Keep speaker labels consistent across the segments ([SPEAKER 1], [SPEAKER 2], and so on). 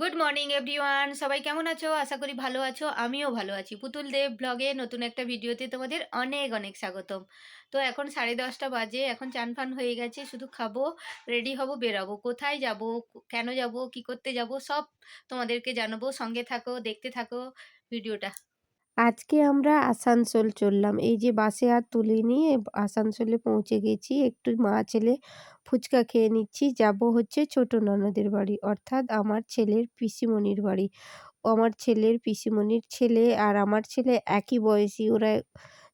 [SPEAKER 1] Good morning everyone সবাই কেমন আছো? আশা করি ভালো আছো। আমিও ভালো আছি। পুতুল দেব ব্লগে নতুন একটা ভিডিওতে তোমাদের অনেক অনেক স্বাগতম। তো এখন সাড়ে দশটা বাজে। এখন চান ফান হয়ে গেছে। শুধু খাব রেডি হব, বেরাবো। কোথায় যাব? কেন যাব? কি করতে যাব? সব তোমাদেরকে জানাব। সঙ্গে থাকো, দেখতে থাকো ভিডিওটা।
[SPEAKER 2] আজকে আমরা আসানসোল চললাম। এই যে বাসে আর তুলে নিয়ে আসানসোলে পৌঁছে গেছি। একটু মা ছেলে ফুচকা খেয়ে নিচ্ছি। যাব হচ্ছে ছোট ননদের বাড়ি, অর্থাৎ আমার ছেলের পিসিমণির বাড়ি। আমার ছেলের পিসিমণির ছেলে আর আমার ছেলে একই বয়সী। ওরা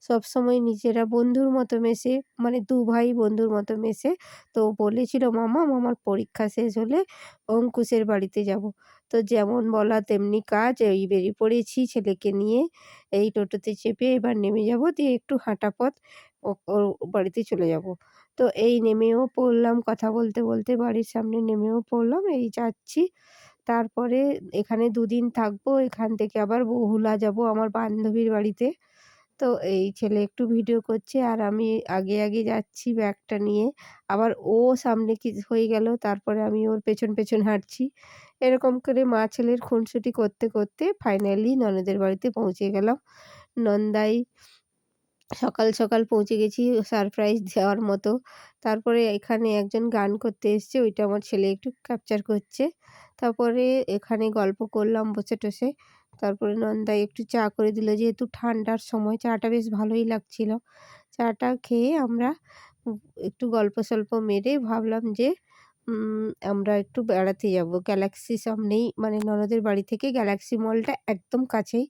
[SPEAKER 2] সবসময় নিজেরা বন্ধুর মতো মেশে মানে দু ভাই বন্ধুর মতো মেশে, তো বলেছিল, মামা, মামার পরীক্ষা শেষ হলে অঙ্কুশের বাড়িতে যাব। তো যেমন বলা তেমনি কাজ, এই বেরিয়ে পড়েছি ছেলেকে নিয়ে, এই টোটোতে চেপে এবার নেমে যাব, দিয়ে একটু হাঁটা পথ ওর বাড়িতে চলে যাব। তো এই নেমেও পড়লাম, কথা বলতে বলতে বাড়ির সামনে নেমেও পড়লাম, এই যাচ্ছি। তারপরে এখানে দুদিন থাকব, এখান থেকে আবার বহুলা যাব আমার বান্ধবীর বাড়িতে। তো এই ছেলে একটু ভিডিও করছে আর আমি আগে আগে যাচ্ছি ব্যাগটা নিয়ে। আবার ও সামনে কি হয়ে গেল, তারপরে আমি ওর পেছন পেছন হাঁটছি। এরকম করে মা ছেলের খুনসুটি করতে করতে ফাইনালি ননদের বাড়িতে পৌঁছে গেলাম। নন্দাই সকাল সকাল পৌঁছে গেছি সারপ্রাইজ দেওয়ার মতো। তারপরে এখানে একজন গান করতে এসছে, ওইটা আমার ছেলে একটু ক্যাপচার করছে। তারপরে এখানে গল্প করলাম বসে টসে তারপরে নন্দাই একটু চা করে দিল। যেহেতু ঠান্ডার সময় চাটা বেশ ভালোই লাগছিল। চাটা খেয়ে আমরা একটু গল্প সল্প মেরে ভাবলাম যে আমরা একটু বেড়াতে যাব। গ্যালাক্সি সামনেই মানে ননদের বাড়ি থেকে গ্যালাক্সি মলটা একদম কাছেই।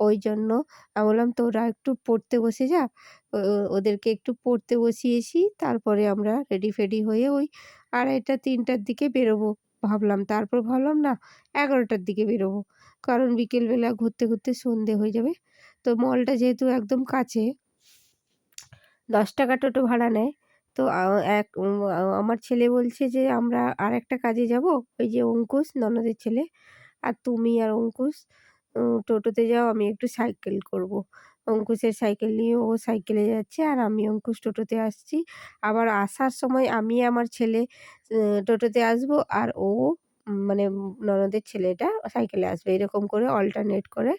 [SPEAKER 2] ওই জন্য আমি বললাম, তোরা একটু পড়তে বসে যা। ওদেরকে একটু পড়তে বসিয়েছি। তারপরে আমরা রেডি ফেডি হয়ে ওই আড়াইটা, তিনটার দিকে বেরোবো। ভাবলাম। তারপর ভাবলাম, না, এগারোটার দিকে বেরোবো। কারণ বিকেলবেলা ঘুরতে ঘুরতে সন্ধে হয়ে যাবে। তো মলটা যেহেতু একদম কাছে, দশ টাকা টোটো ভাড়া নেয়। তো এক আমার ছেলে বলছে যে, আমরা আর একটা কাজে যাব, ওই যে অঙ্কুশ, ননদের ছেলে, আর তুমি আর অঙ্কুশ টোটোতে যাও, আমি একটু সাইকেল করব। অঙ্কুশের সাইকেল নিয়ে ও সাইকেলে যাচ্ছে, আর আমি অঙ্কুশ টোটোতে আসছি। আবার আসার সময় আমি আমার ছেলে টোটোতে আসব, আর ও মানে ননদের ছেলেটা সাইকেলে আসবে। এরকম করে অল্টারনেট করে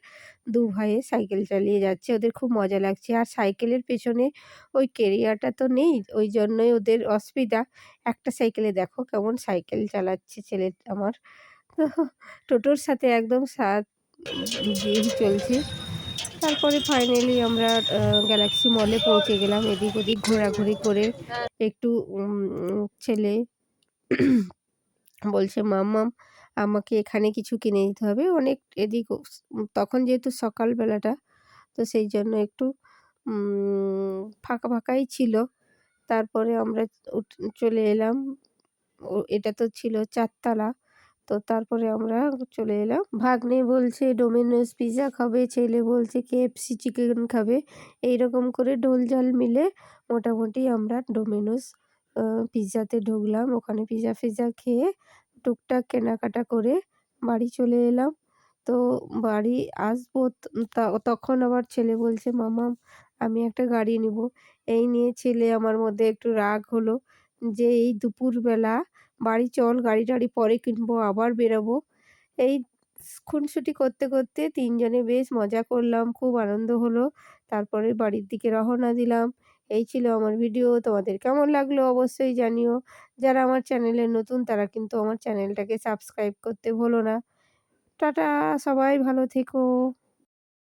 [SPEAKER 2] দু ভাইয়ে সাইকেল চালিয়ে যাচ্ছে। ওদের খুব মজা লাগছে। আর সাইকেলের পেছনে ওই কেরিয়ারটা তো নেই। ওই জন্যই ওদের অসুবিধা। একটা সাইকেলে দেখো কেমন সাইকেল চালাচ্ছে ছেলে আমার। তো টোটোর সাথে একদম সাথ দিয়েই চলছে। তারপরে ফাইনালি আমরা গ্যালাক্সি মলে পৌঁছে গেলাম। এদিক ওদিক ঘোরাঘুরি করে একটু ছেলে বলছে মাম্মাম আমাকে এখানে কিছু কিনে দিতে হবে। অনেক এদিক তখন যেহেতু সকালবেলাটা, তো সেই জন্য একটু ফাঁকা ফাঁকাই ছিল। তারপরে আমরা চলে এলাম এটা তো ছিল চারতলা, তো তারপরে আমরা চলে এলাম। ভাগ্নে বলছে ডোমিনোস পিৎজা খাবে, ছেলে বলছে কেএফসি চিকেন খাবে। এই রকম করে ঢোলঝাল মিলে মোটামুটি আমরা ডোমিনোস পিৎজাতে ঢুকলাম। ওখানে পিৎজা ফিজা খেয়ে টুকটাক কেনাকাটা করে বাড়ি চলে এলাম। তো বাড়ি আসব তখন আবার ছেলে বলছে, মামা, আমি একটা গাড়ি নেব। এই নিয়ে ছেলে আমার মধ্যে একটু রাগ হলো যে, এই দুপুরবেলা বাড়ি চল, গাড়ি টাড়ি পরে কিনবো, আবার বেরোবো। এই খুনসুটি করতে করতে তিনজনে বেশ মজা করলাম, খুব আনন্দ হলো। তারপরে বাড়ির দিকে রওনা দিলাম। এই ছিল আমার ভিডিও। তোমাদের কেমন লাগল অবশ্যই জানিও। যারা আমার চ্যানেলে নতুন তারা কিন্তু আমার চ্যানেলটাকে সাবস্ক্রাইব করতে ভুলো না। টাটা, সবাই ভালো থেকো।